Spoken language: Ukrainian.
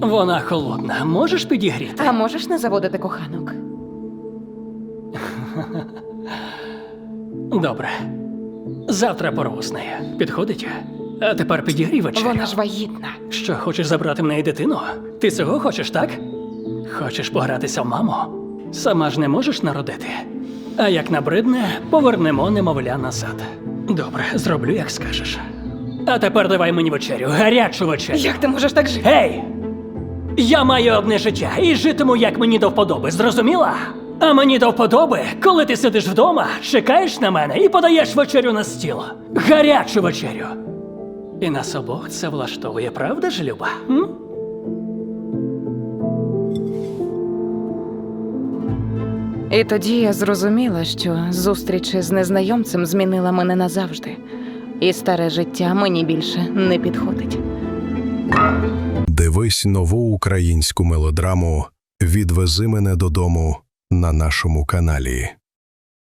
Вона холодна. Можеш підігріти? А можеш не заводити коханок? Добре. Завтра порву з нею. Підходить? А тепер підігрій вечерю. Вона ж вагітна. Що, хочеш забрати в неї дитину? Ти цього хочеш, так? Хочеш погратися в маму? Сама ж не можеш народити. А як набридне, повернемо немовля назад. Добре, зроблю, як скажеш. А тепер давай мені вечерю, гарячу вечерю. Як ти можеш так жити? Гей! Я маю одне життя і житиму, як мені до вподоби, зрозуміла? А мені до вподоби, коли ти сидиш вдома, чекаєш на мене і подаєш вечерю на стіл. Гарячу вечерю. І нас обох це влаштовує, правда ж, Люба? М? І тоді я зрозуміла, що зустріч з незнайомцем змінила мене назавжди. І старе життя мені більше не підходить. Дивись нову українську мелодраму Відвези мене додому на нашому каналі.